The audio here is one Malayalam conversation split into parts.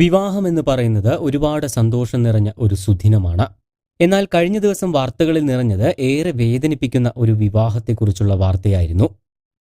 വിവാഹം എന്ന് പറയുന്നത് ഒരുപാട് സന്തോഷം നിറഞ്ഞ ഒരു സുദിനമാണ്. എന്നാൽ കഴിഞ്ഞ ദിവസം വാർത്തകളിൽ നിറഞ്ഞത് ഏറെ വേദനിപ്പിക്കുന്ന ഒരു വിവാഹത്തെക്കുറിച്ചുള്ള വാർത്തയായിരുന്നു.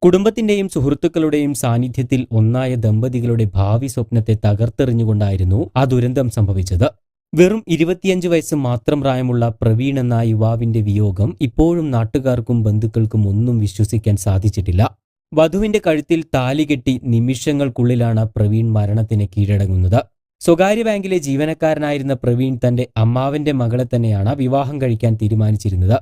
കുടുംബത്തിന്റെയും സുഹൃത്തുക്കളുടെയും സാന്നിധ്യത്തിൽ ഒന്നായ ദമ്പതികളുടെ ഭാവി സ്വപ്നത്തെ തകർത്തെറിഞ്ഞുകൊണ്ടായിരുന്നു ആ ദുരന്തം സംഭവിച്ചത്. വെറും ഇരുപത്തിയഞ്ച് വയസ്സ് മാത്രം പ്രായമുള്ള പ്രവീൺ എന്ന യുവാവിന്റെ വിയോഗം ഇപ്പോഴും നാട്ടുകാർക്കും ബന്ധുക്കൾക്കും ഒന്നും വിശ്വസിക്കാൻ സാധിച്ചിട്ടില്ല. വധുവിന്റെ കഴുത്തിൽ താലി കെട്ടി നിമിഷങ്ങൾക്കുള്ളിലാണ് പ്രവീൺ മരണത്തിന് കീഴടങ്ങുന്നത്. സ്വകാര്യ ബാങ്കിലെ ജീവനക്കാരനായിരുന്ന പ്രവീൺ തന്റെ അമ്മാവന്റെ മകളെ തന്നെയാണ് വിവാഹം കഴിക്കാൻ തീരുമാനിച്ചിരുന്നത്.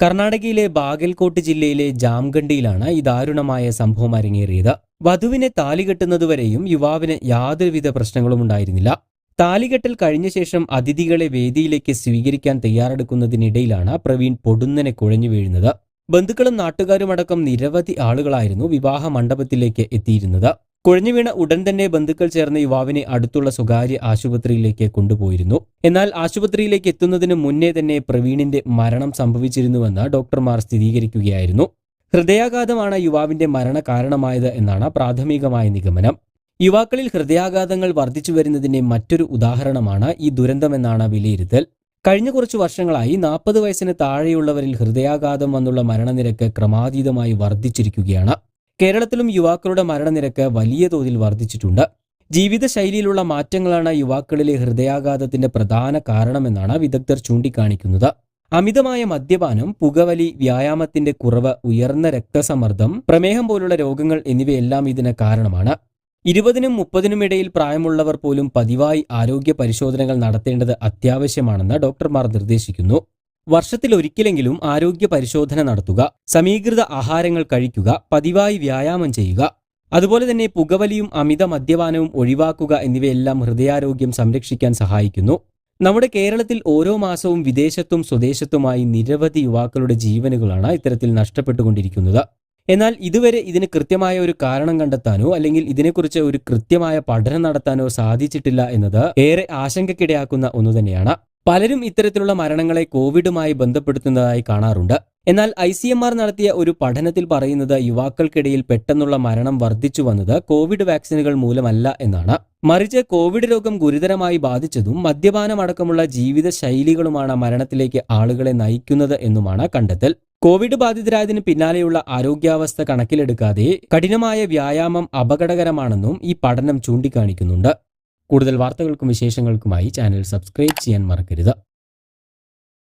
കർണാടകയിലെ ബാഗൽകോട്ട് ജില്ലയിലെ ജാംഗണ്ടിയിലാണ് ഈ ദാരുണമായ സംഭവം അരങ്ങേറിയത്. വധുവിനെ താലി കെട്ടുന്നതുവരെയും യുവാവിന് യാതൊരുവിധ പ്രശ്നങ്ങളും ഉണ്ടായിരുന്നില്ല. താലികെട്ടൽ കഴിഞ്ഞ ശേഷം അതിഥികളെ വേദിയിലേക്ക് സ്വീകരിക്കാൻ തയ്യാറെടുക്കുന്നതിനിടയിലാണ് പ്രവീൺ പൊടുന്നനെ കുഴഞ്ഞു വീഴുന്നത്. ബന്ധുക്കളും നാട്ടുകാരുമടക്കം നിരവധി ആളുകളായിരുന്നു വിവാഹ മണ്ഡപത്തിലേക്ക് എത്തിയിരുന്നത്. കുഴഞ്ഞു വീണ ഉടൻ തന്നെ ബന്ധുക്കൾ ചേർന്ന് യുവാവിനെ അടുത്തുള്ള സ്വകാര്യ ആശുപത്രിയിലേക്ക് കൊണ്ടുപോയിരുന്നു. എന്നാൽ ആശുപത്രിയിലേക്ക് എത്തുന്നതിന് മുന്നേ തന്നെ പ്രവീണിന്റെ മരണം സംഭവിച്ചിരുന്നുവെന്ന് ഡോക്ടർമാർ സ്ഥിരീകരിക്കുകയായിരുന്നു. ഹൃദയാഘാതമാണ് യുവാവിന്റെ മരണ കാരണമായത് എന്നാണ് പ്രാഥമികമായ നിഗമനം. യുവാക്കളിൽ ഹൃദയാഘാതങ്ങൾ വർദ്ധിച്ചു വരുന്നതിന്റെ മറ്റൊരു ഉദാഹരണമാണ് ഈ ദുരന്തമെന്നാണ് വിലയിരുത്തൽ. കഴിഞ്ഞ കുറച്ചു വർഷങ്ങളായി നാൽപ്പത് വയസ്സിന് താഴെയുള്ളവരിൽ ഹൃദയാഘാതം വന്നുള്ള മരണനിരക്ക് ക്രമാതീതമായി വർദ്ധിച്ചിരിക്കുകയാണ്. കേരളത്തിലും യുവാക്കളുടെ മരണനിരക്ക് വലിയ തോതിൽ വർദ്ധിച്ചിട്ടുണ്ട്. ജീവിതശൈലിയിലുള്ള മാറ്റങ്ങളാണ് യുവാക്കളിലെ ഹൃദയാഘാതത്തിന്റെ പ്രധാന കാരണമെന്നാണ് വിദഗ്ധർ ചൂണ്ടിക്കാണിക്കുന്നത്. അമിതമായ മദ്യപാനം പുകവലി വ്യായാമത്തിന്റെ കുറവ് ഉയർന്ന രക്തസമ്മർദ്ദം പ്രമേഹം പോലുള്ള രോഗങ്ങൾ എന്നിവയെല്ലാം ഇതിന് കാരണമാണ്. ഇരുപതിനും മുപ്പതിനും ഇടയിൽ പ്രായമുള്ളവർ പോലും പതിവായി ആരോഗ്യ പരിശോധനകൾ നടത്തേണ്ടത് അത്യാവശ്യമാണെന്ന് ഡോക്ടർമാർ നിർദ്ദേശിക്കുന്നു. വർഷത്തിൽ ഒരിക്കലെങ്കിലും ആരോഗ്യ പരിശോധന നടത്തുക സമീകൃത ആഹാരങ്ങൾ കഴിക്കുക പതിവായി വ്യായാമം ചെയ്യുക. അതുപോലെ തന്നെ പുകവലിയും അമിത മദ്യപാനവും ഒഴിവാക്കുക എന്നിവയെല്ലാം ഹൃദയാരോഗ്യം സംരക്ഷിക്കാൻ സഹായിക്കുന്നു. നമ്മുടെ കേരളത്തിൽ ഓരോ മാസവും വിദേശത്തും സ്വദേശത്തുമായി നിരവധി യുവാക്കളുടെ ജീവനുകളാണ് ഇത്തരത്തിൽ നഷ്ടപ്പെട്ടുകൊണ്ടിരിക്കുന്നത്. എന്നാൽ ഇതുവരെ ഇതിന് കൃത്യമായ ഒരു കാരണം കണ്ടെത്താനോ അല്ലെങ്കിൽ ഇതിനെക്കുറിച്ച് ഒരു കൃത്യമായ പഠനം നടത്താനോ സാധിച്ചിട്ടില്ല എന്നത് ഏറെ ആശങ്കക്കിടയാക്കുന്ന ഒന്നു തന്നെയാണ്. പലരും ഇത്തരത്തിലുള്ള മരണങ്ങളെ കോവിഡുമായി ബന്ധപ്പെടുത്തുന്നതായി കാണാറുണ്ട്. എന്നാൽ ഐ സി എം ആർ നടത്തിയ ഒരു പഠനത്തിൽ പറയുന്നത് യുവാക്കൾക്കിടയിൽ പെട്ടെന്നുള്ള മരണം വർദ്ധിച്ചു വന്നത് കോവിഡ് വാക്സിനുകൾ മൂലമല്ല എന്നാണ്. മറിച്ച് കോവിഡ് രോഗം ഗുരുതരമായി ബാധിച്ചതും മദ്യപാനമടക്കമുള്ള ജീവിത ശൈലികളുമാണ് മരണത്തിലേക്ക് ആളുകളെ നയിക്കുന്നത് എന്നുമാണ് കണ്ടെത്തൽ. കോവിഡ് ബാധിതരായതിന് പിന്നാലെയുള്ള ആരോഗ്യാവസ്ഥ കണക്കിലെടുക്കാതെ കഠിനമായ വ്യായാമം അപകടകരമാണെന്നും ഈ പഠനം ചൂണ്ടിക്കാണിക്കുന്നുണ്ട്. കൂടുതൽ വാർത്തകൾക്കും വിശേഷങ്ങൾക്കുമായി ചാനൽ സബ്സ്ക്രൈബ് ചെയ്യാൻ മറക്കരുത്.